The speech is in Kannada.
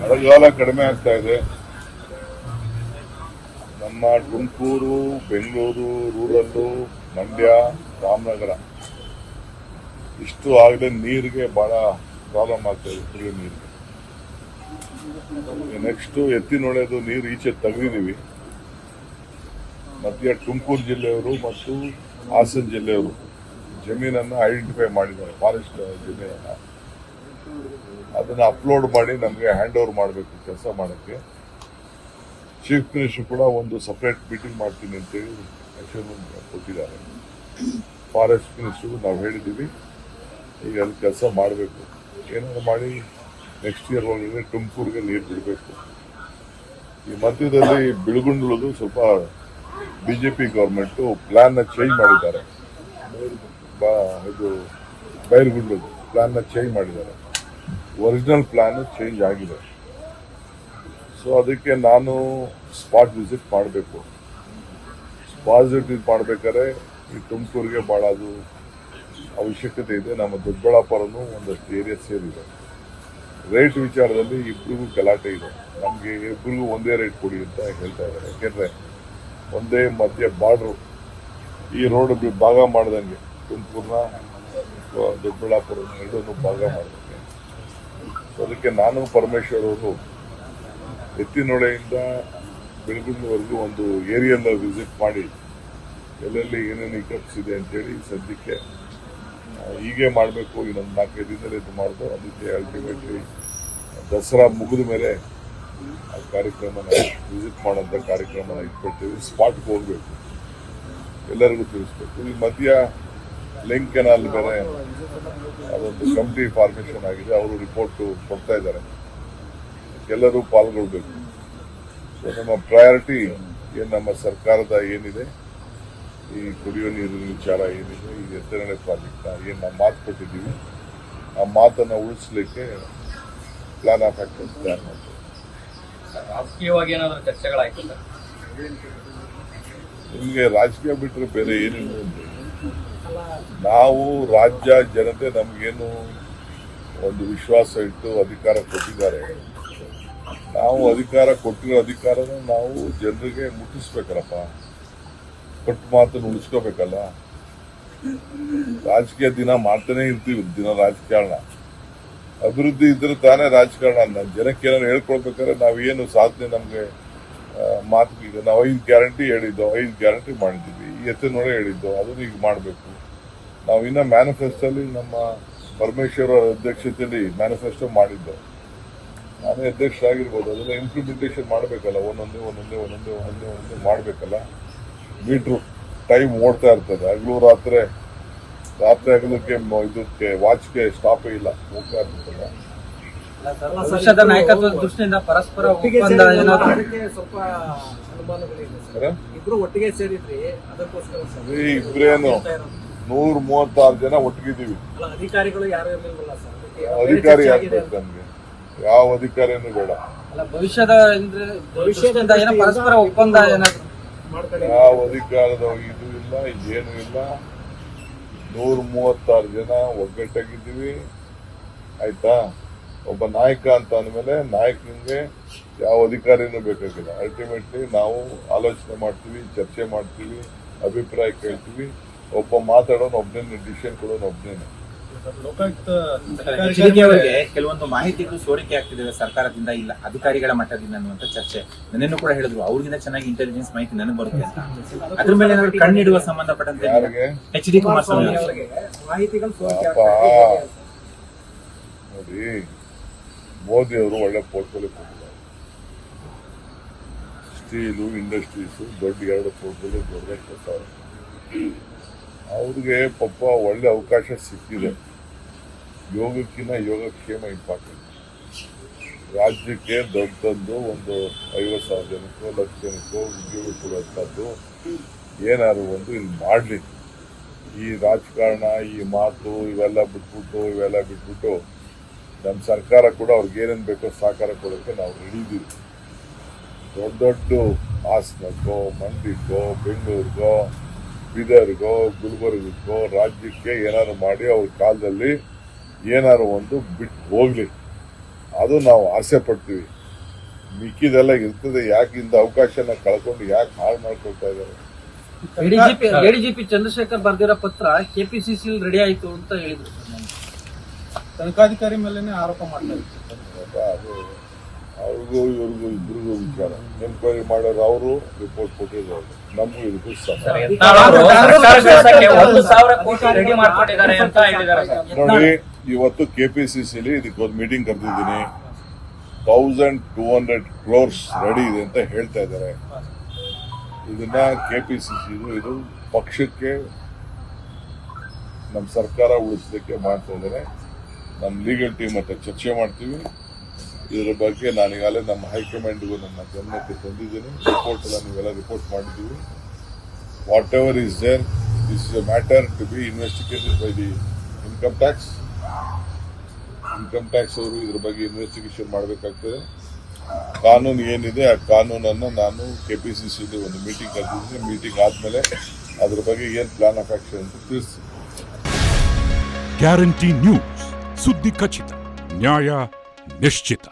ಮಳೆಗಾಲ ಕಡಿಮೆ ಆಗ್ತಾ ಇದೆ. ನಮ್ಮ ತುಮಕೂರು ಬೆಂಗಳೂರು ರೂರಲ್ ಮಂಡ್ಯ, ರಾಮನಗರ ಇಷ್ಟು ಆಗದೆ ನೀರಿಗೆ ಬಹಳ ಪ್ರಾಬ್ಲಮ್ ಆಗ್ತಾ ಇದೆ, ಕುಡಿಯೋ ನೀರಿಗೆ. ನೆಕ್ಸ್ಟ್ ಎತ್ತಿನೊಳೆದು ನೀರು ಈಚೆ ತೆಗೆದಿದ್ದೀವಿ. ಮತ್ತೆ ತುಮಕೂರು ಜಿಲ್ಲೆಯವರು ಮತ್ತು ಹಾಸನ ಜಿಲ್ಲೆಯವರು. ಜಮೀನನ್ನು ಐಡೆಂಟಿಫೈ ಮಾಡಿದ್ದಾರೆ ಫಾರೆಸ್ಟ್ ಜಮೀನನ್ನು. ಅದನ್ನು ಅಪ್ಲೋಡ್ ಮಾಡಿ ನಮಗೆ ಹ್ಯಾಂಡ್ ಓವರ್ ಮಾಡಬೇಕು ಕೆಲಸ ಮಾಡೋಕ್ಕೆ. ಚೀಫ್ ಮಿನಿಸ್ಟರ್ ಕೂಡ ಒಂದು ಸಪ್ರೇಟ್ ಮೀಟಿಂಗ್ ಮಾಡ್ತೀನಿ ಅಂತೇಳಿ ಕೊಟ್ಟಿದ್ದಾರೆ. ಫಾರೆಸ್ಟ್ ಮಿನಿಸ್ಟರ್ಗೂ ನಾವು ಹೇಳಿದ್ದೀವಿ. ಈಗ ಅಲ್ಲಿ ಕೆಲಸ ಮಾಡಬೇಕು. ಏನಾದ್ರು ಮಾಡಿ ನೆಕ್ಸ್ಟ್ ಇಯರ್ ಒಳಗಡೆ ತುಮಕೂರಿಗೆ ನೀರು ಬಿಡಬೇಕು. ಈ ಮಧ್ಯದಲ್ಲಿ ಬಿಳುಗುಂಡ್ಲದು ಸ್ವಲ್ಪ ಬಿ ಜೆ ಪಿ ಗೌರ್ಮೆಂಟು ಪ್ಲ್ಯಾನ್ನ ಚೇಂಜ್ ಮಾಡಿದ್ದಾರೆ. ಬಾ, ಇದು ಬೈರ್ಗುಂಡ್ಲದು ಪ್ಲ್ಯಾನ್ನ ಚೇಂಜ್ ಮಾಡಿದ್ದಾರೆ. ಒರಿಜಿನಲ್ ಪ್ಲ್ಯಾನ್ ಚೇಂಜ್ ಆಗಿದೆ. ಸೊ ಅದಕ್ಕೆ ನಾನು ಸ್ಪಾಟ್ ವಿಸಿಟ್ ಮಾಡಬೇಕು. ಸ್ಪಾಟ್ ವಿಸಿಟ್ ಮಾಡಬೇಕಾದ್ರೆ ಈ ತುಮಕೂರಿಗೆ ಭಾಳ ಅದು ಅವಶ್ಯಕತೆ ಇದೆ. ನಮ್ಮ ದೊಡ್ಡಬಳ್ಳಾಪುರನು ಒಂದಷ್ಟು ಏರಿಯಾ ಸೇರಿದೆ. ರೇಟ್ ವಿಚಾರದಲ್ಲಿ ಇಬ್ಬರಿಗೂ ಗಲಾಟೆ ಇದೆ. ನಮಗೆ ಇಬ್ಬರಿಗೂ ಒಂದೇ ರೇಟ್ ಕೊಡಿ ಅಂತ ಹೇಳ್ತಾ ಇದ್ದಾರೆ. ಯಾಕೆಂದರೆ ಒಂದೇ ಮಧ್ಯ ಬಾರ್ಡ್ರು ಈ ರೋಡ್ ಭಾಗ ಮಾಡ್ದಂಗೆ ತುಮಕೂರ್ನ ದೊಡ್ಡಬಳ್ಳಾಪುರ ಎರಡನ್ನೂ ಭಾಗ ಮಾಡಿದ್ದೇನೆ ಸೊ ಅದಕ್ಕೆ ನಾನು ಪರಮೇಶ್ವರ್ ಅವರು ಎತ್ತಿನೊಳೆಯಿಂದ ಬೆಳಗುಂದವರೆಗೂ ಒಂದು ಏರಿಯಲ್ ವಿಸಿಟ್ ಮಾಡಿ ಎಲ್ಲೆಲ್ಲಿ ಏನೇನು ಇಕಪ್ಸ್ ಇದೆ ಅಂತೇಳಿ ಸದ್ಯಕ್ಕೆ ಹೀಗೆ ಮಾಡಬೇಕು. ಇನ್ನೊಂದು ನಾಲ್ಕೈದು ದಿನದಲ್ಲಿ ಇದು ಮಾಡಿದ್ರು ಅದಕ್ಕೆ ಅಲ್ಟಿಮೇಟ್ಲಿ ದಸರಾ ಮುಗಿದ ಮೇಲೆ ಆ ಕಾರ್ಯಕ್ರಮನ ವಿಸಿಟ್ ಮಾಡೋಂಥ ಕಾರ್ಯಕ್ರಮನ ಇಟ್ಕೊಳ್ತೀವಿ. ಸ್ಪಾಟ್ಗೆ ಹೋಗಬೇಕು. ಎಲ್ಲರಿಗೂ ತಿಳಿಸ್ಬೇಕು. ಈ ಮಧ್ಯ ಲಿಂಕ್ ಅಲ್ಲಿ ಬೇರೆ ಅದೊಂದು ಕಮಿಟಿ ಫಾರ್ಮೇಷನ್ ಆಗಿದೆ. ಅವರು ರಿಪೋರ್ಟ್ ಕೊಡ್ತಾ ಇದ್ದಾರೆ. ಎಲ್ಲರೂ ಪಾಲ್ಗೊಳ್ಬೇಕು. ಸೊ ನಮ್ಮ ಪ್ರಯಾರಿಟಿ ಏನು ನಮ್ಮ ಸರ್ಕಾರದ ಏನಿದೆ? ಈ ಕುಡಿಯುವ ನೀರಿನ ವಿಚಾರ ಏನಿದೆ? ಈ ಎತ್ತರಣೆ ಪ್ರಾಜೆಕ್ಟ್ ಏನು ನಾವು ಮಾತು ಕೊಟ್ಟಿದ್ದೀವಿ? ಆ ಮಾತನ್ನು ಉಳಿಸ್ಲಿಕ್ಕೆ ಪ್ಲಾನ್ ಆಫ್ ಆಕ್ಷನ್ ಪ್ಲಾನ್ ಮಾಡ್ತೀವಿ. ರಾಜಕೀಯವಾಗಿ ಏನಾದರೂ ಚರ್ಚೆಗಳಾಯ್ತು ನಿಮಗೆ ರಾಜಕೀಯ ಬಿಟ್ಟರೆ ಬೇರೆ ಏನಿಲ್ಲ. ನಾವು ರಾಜ್ಯ ಜನತೆ ನಮಗೇನು ಒಂದು ವಿಶ್ವಾಸ ಇಟ್ಟು ಅಧಿಕಾರ ಕೊಟ್ಟಿದ್ದಾರೆ. ನಾವು ಅಧಿಕಾರ ಕೊಟ್ಟಿರೋ ಅಧಿಕಾರನ ನಾವು ಜನರಿಗೆ ಮುಟ್ಟಿಸ್ಬೇಕಲ್ಲಪ್ಪ ಕೊಟ್ಟು ಮಾತನ್ನು ಉಳಿಸ್ಕೋಬೇಕಲ್ಲ. ರಾಜಕೀಯ ದಿನ ಮಾಡ್ತಾನೆ ಇರ್ತೀವಿ, ದಿನ ರಾಜಕಾರಣ. ಅಭಿವೃದ್ಧಿ ಇದ್ರೆ ತಾನೇ ರಾಜಕಾರಣ. ಜನಕ್ಕೆ ಏನಾದ್ರು ಹೇಳ್ಕೊಳ್ಬೇಕಾದ್ರೆ ನಾವೇನು ಸಾಧನೆ ನಮಗೆ ಮಾತು ಈಗ ನಾವು ಐದು ಗ್ಯಾರಂಟಿ ಹೇಳಿದ್ದೋ, ಐದು ಗ್ಯಾರಂಟಿ ಮಾಡಿದ್ದೀವಿ. ಈ ಎತ್ತಿನೊಳಗೆ ಹೇಳಿದ್ದೋ, ಅದನ್ನು ಈಗ ಮಾಡಬೇಕು. ನಾವು ಇನ್ನ ಮ್ಯಾನಿಫೆಸ್ಟೋಲಿ ನಮ್ಮ ಪರಮೇಶ್ವರ ಅವರ ಅಧ್ಯಕ್ಷತೆಯಲ್ಲಿ ಮ್ಯಾನಿಫೆಸ್ಟೋ ಮಾಡಿದ್ದೆ. ನಾನೇ ಅಧ್ಯಕ್ಷರಾಗಿರ್ಬೋದು ಅದನ್ನ ಇಂಪ್ಲಿಮೆಂಟೇಷನ್ ಮಾಡಬೇಕಲ್ಲ ಒಂದೊಂದೇ ಒಂದೊಂದೇ ಒಂದೊಂದೇ ಒಂದೊಂದೇ ಒಂದೊಂದೇ ಮಾಡಬೇಕಲ್ಲ. ಮೀಟ್ರು ಟೈಮ್ ಓಡ್ತಾ ಇರ್ತದೆ. ಹಗಲು ರಾತ್ರಿ ರಾತ್ರಿ ಹಗಲಕ್ಕೆ ಮ- ಇದಕ್ಕೆ ವಾಚ್ಗೆ ಸ್ಟಾಪೇ ಇಲ್ಲ ಹೋಗ್ತಾ ಇರ್ತದಲ್ಲ ಪಕ್ಷದ ನಾಯಕತ್ವದ ದೃಷ್ಟಿಯಿಂದ ಪರಸ್ಪರ ಒಟ್ಟಿಗೆ ಒಪ್ಪಂದ ಅದಕ್ಕೆ ಸ್ವಲ್ಪ ಅನುಮಾನಗಳಿದೆ ಸರ್. ಸರ? ಇಬ್ರು ಒಟ್ಟಿಗೆ ಸೇರಿದ್ರಿ ಅದಕ್ಕೋಸ್ಕರ ಸರ್. ಈ ಇಬ್ರೇನು. ನೂರ ಮೂವತ್ತಾರು ಜನ ಒಟ್ಟಿಗಿದ್ದೀವಿ. ಅಧಿಕಾರಿ ಆಗ್ಬೇಕು ನಮ್ಗೆ? ಯಾವ ಅಧಿಕಾರಿನೂ ಬೇಡ. ಭವಿಷ್ಯದ ಪರಸ್ಪರ ಒಪ್ಪಂದ ಯಾವ ಅಧಿಕಾರದ ಇದು ಇಲ್ಲ ಏನು ಇಲ್ಲ. ನೂರ ಮೂವತ್ತಾರು ಜನ ಒಗ್ಗಟ್ಟಾಗಿದ್ದೀವಿ. ಆಯ್ತಾ? ಒಬ್ಬ ನಾಯಕ ಅಂತ ಅಂದಮೇಲೆ ನಾಯಕನಿಗೆ ಯಾವ ಅಧಿಕಾರಿನೂ ಬೇಕಾಗಿಲ್ಲ. ಅಲ್ಟಿಮೇಟ್ಲಿ ನಾವು ಆಲೋಚನೆ ಮಾಡ್ತೀವಿ ಚರ್ಚೆ ಮಾಡ್ತೀವಿ ಅಭಿಪ್ರಾಯ ಕೇಳ್ತೀವಿ. ಒಬ್ಬ ಮಾತಾಡೋನು ಒಬ್ಬನೇ ಡಿಸಿಷನ್ ಕೊಡೋನು ಒಬ್ಬನೇ ಲೋಕಾಯುಕ್ತ ಅವರಿಗೆ ಕೆಲವೊಂದು ಮಾಹಿತಿಗಳು ಸೋರಿಕೆ ಆಗ್ತಿದ್ದಾವೆ ಸರ್ಕಾರದಿಂದ ಇಲ್ಲ ಅಧಿಕಾರಿಗಳ ಮಟ್ಟದಿಂದ ಅನ್ನುವಂತ ಚರ್ಚೆ. ನನ್ನನ್ನು ಕೂಡ ಹೇಳಿದ್ರು ಅವ್ರಿಗಿಂತ ಚೆನ್ನಾಗಿ ಇಂಟೆಲಿಜೆನ್ಸ್ ಮಾಹಿತಿ ನನಗೆ ಬರುತ್ತೆ ಅಂತ. ಅದ್ರ ಮೇಲೆ ಏನಾದ್ರು ಕಣ್ಣಿಡುವ ಸಂಬಂಧಪಟ್ಟಂತೆ ಎಚ್ ಡಿ ಕುಮಾರಸ್ವಾಮಿ ಅವರು. ಮಾಹಿತಿಗಳು. ನೋಡಿ ಮೋದಿ ಅವರು ಒಳ್ಳೆ ಪೋರ್ಟ್ಫೋಲಿಯೋ ಕೊಟ್ಟಿದ್ದಾರೆ. ಸ್ಟೀಲು ಇಂಡಸ್ಟ್ರೀಸ್ ದೊಡ್ಡ ಎರಡು ಪೋರ್ಟ್ಫೋಲಿಯೋ ದೊಡ್ಡದಾಗಿ ಕೊಡ್ತಾರೆ. ಅವ್ರಿಗೆ ಪಾಪ ಒಳ್ಳೆ ಅವಕಾಶ ಸಿಕ್ಕಿದೆ. ಯೋಗಕ್ಕಿಂತ ಯೋಗಕ್ಷೇಮ ಇಂಪಾರ್ಟೆಂಟ್ ರಾಜ್ಯಕ್ಕೆ ದೊಡ್ಡದೊಂದು ಒಂದು ಐವತ್ತು ಸಾವಿರ ಜನಕ್ಕೂ, ಲಕ್ಷ ಜನಕ್ಕೋ ಉದ್ಯೋಗ ಕೊಡುವಂಥದ್ದು ಏನಾದ್ರು ಒಂದು ಇಲ್ಲಿ ಮಾಡಲಿ. ಈ ರಾಜಕಾರಣ, ಈ ಮಾತು ಇವೆಲ್ಲ ಬಿಟ್ಬಿಟ್ಟು ಇವೆಲ್ಲ ಬಿಟ್ಬಿಟ್ಟು ನಮ್ಮ ಸರ್ಕಾರ ಕೂಡ ಅವ್ರಿಗೆ ಏನೇನು ಬೇಕೋ ಸಹಕಾರ ಕೊಡೋಕ್ಕೆ ನಾವು ರೆಡಿದ್ದೀವಿ ದೊಡ್ಡ ದೊಡ್ಡ ಹಾಸನಕ್ಕೋ, ಮಂಡ್ಯಕ್ಕೋ, ಬೆಂಗಳೂರಿಗೋ ಬೀದರ್ಗೋ ಗುಲ್ಬರ್ಗಕ್ಕೋ ರಾಜ್ಯಕ್ಕೆ ಏನಾದ್ರು ಮಾಡಿ ಅವ್ರ ಕಾಲದಲ್ಲಿ ಏನಾರು ಒಂದು ಬಿಟ್ಟು ಹೋಗ್ಲಿ. ಅದು ನಾವು ಆಸೆ ಪಡ್ತೀವಿ. ಮಿಕ್ಕಿದೆಲ್ಲ ಇರ್ತದೆ ಯಾಕೆ ಇಂದ ಅವಕಾಶನ ಕಳ್ಕೊಂಡು ಯಾಕೆ ಹಾಳು ಮಾಡ್ಕೊಳ್ತಾ ಇದ್ದಾರೆ? ಎಡಿಜಿಪಿ ಎಡಿಜಿಪಿ ಚಂದ್ರಶೇಖರ್ ಬರ್ದಿರೋ ಪತ್ರ ಕೆಪಿಸಿಸಿ ರೆಡಿ ಆಯ್ತು ಅಂತ ಹೇಳಿದ್ರು. ತನಿಖಾಧಿಕಾರಿ ಮೇಲೆನೆ ಆರೋಪ ಮಾಡ್ತಾ ಇದ್ದಾರೆ ಅದು ಅವ್ರಿಗೂ ಇವ್ರಿಗೂ ಇಬ್ಬರಿಗೂ ವಿಚಾರ. ಎನ್ಕ್ವೈರಿ ಮಾಡೋರು ಅವರು ರಿಪೋರ್ಟ್ ಕೊಟ್ಟಿದ್ದಾರೆ ನಮಗೂ ಇದಕ್ಕೂ ಸಮ. ಅವರು ಸರ್ಕಾರ ಬೆಳ್ಸಕ್ಕೆ ಒಂದು ಸಿ ಕೋಟಿ ರೆಡಿ ಮಾಡ್ಕೊಂಡಿದ್ದಾರೆ ಅಂತ ಹೇಳಿದ್ದಾರೆ ಸರ್. ನೋಡಿ ಇವತ್ತು ಕೆಪಿಸಿಸಿಲಿ ಇದಕ್ಕೊಂದು meeting ಕರೆದಿದ್ದೀನಿ. Thousand two hundred crores ready ಇದೆ ಅಂತ ಹೇಳ್ತಾ ಇದ್ದಾರೆ. ಇದನ್ನ ಕೆಪಿಸಿಸಿ ಇದು ಪಕ್ಷಕ್ಕೆ ನಮ್ಮ ಸರ್ಕಾರ ಉಳಿಸಲಿಕ್ಕೆ ಮಾಡ್ತಾ ಇದ್ದಾರೆ. ನಮ್ಮ ಲೀಗಲ್ ಟೀಮ್ ಹತ್ರ ಚರ್ಚೆ ಮಾಡ್ತೀವಿ. ಇದ್ರ ಬಗ್ಗೆ ನಾನು ಈಗಾಗಲೇ ನಮ್ಮ ಹೈಕಮಾಂಡ್ಗೂ ನನ್ನ ಗಮನಕ್ಕೆ ತಂದಿದ್ದೀನಿ. ರಿಪೋರ್ಟ್ ಎಲ್ಲ ನೀವೆಲ್ಲ ರಿಪೋರ್ಟ್ ಮಾಡಿದ್ದೀವಿ whatever is there this is a matter to be investigated by the income tax income tax ಅವರು ಇದ್ರ ಬಗ್ಗೆ ಇನ್ವೆಸ್ಟಿಗೇಷನ್ ಮಾಡಬೇಕಾಗ್ತದೆ. ಕಾನೂನು ಏನಿದೆ, ಆ ಕಾನೂನನ್ನು ನಾನು ಕೆ ಪಿ ಸಿ ಕೆಪಿಸಿಸಿ ಒಂದು ಮೀಟಿಂಗ್ ಕರೆದಿದ್ದೀನಿ. ಮೀಟಿಂಗ್ ಆದಮೇಲೆ ಅದ್ರ ಬಗ್ಗೆ ಏನು ಪ್ಲಾನ್ ಆಫ್ ಆಕ್ಷನ್ ಅಂತ ತಿಳಿಸ್ತೀನಿ. ಗ್ಯಾರಂಟಿ ನ್ಯೂಸ್ ಸುದ್ದಿ ಖಚಿತ ನ್ಯಾಯ ನಿಶ್ಚಿತ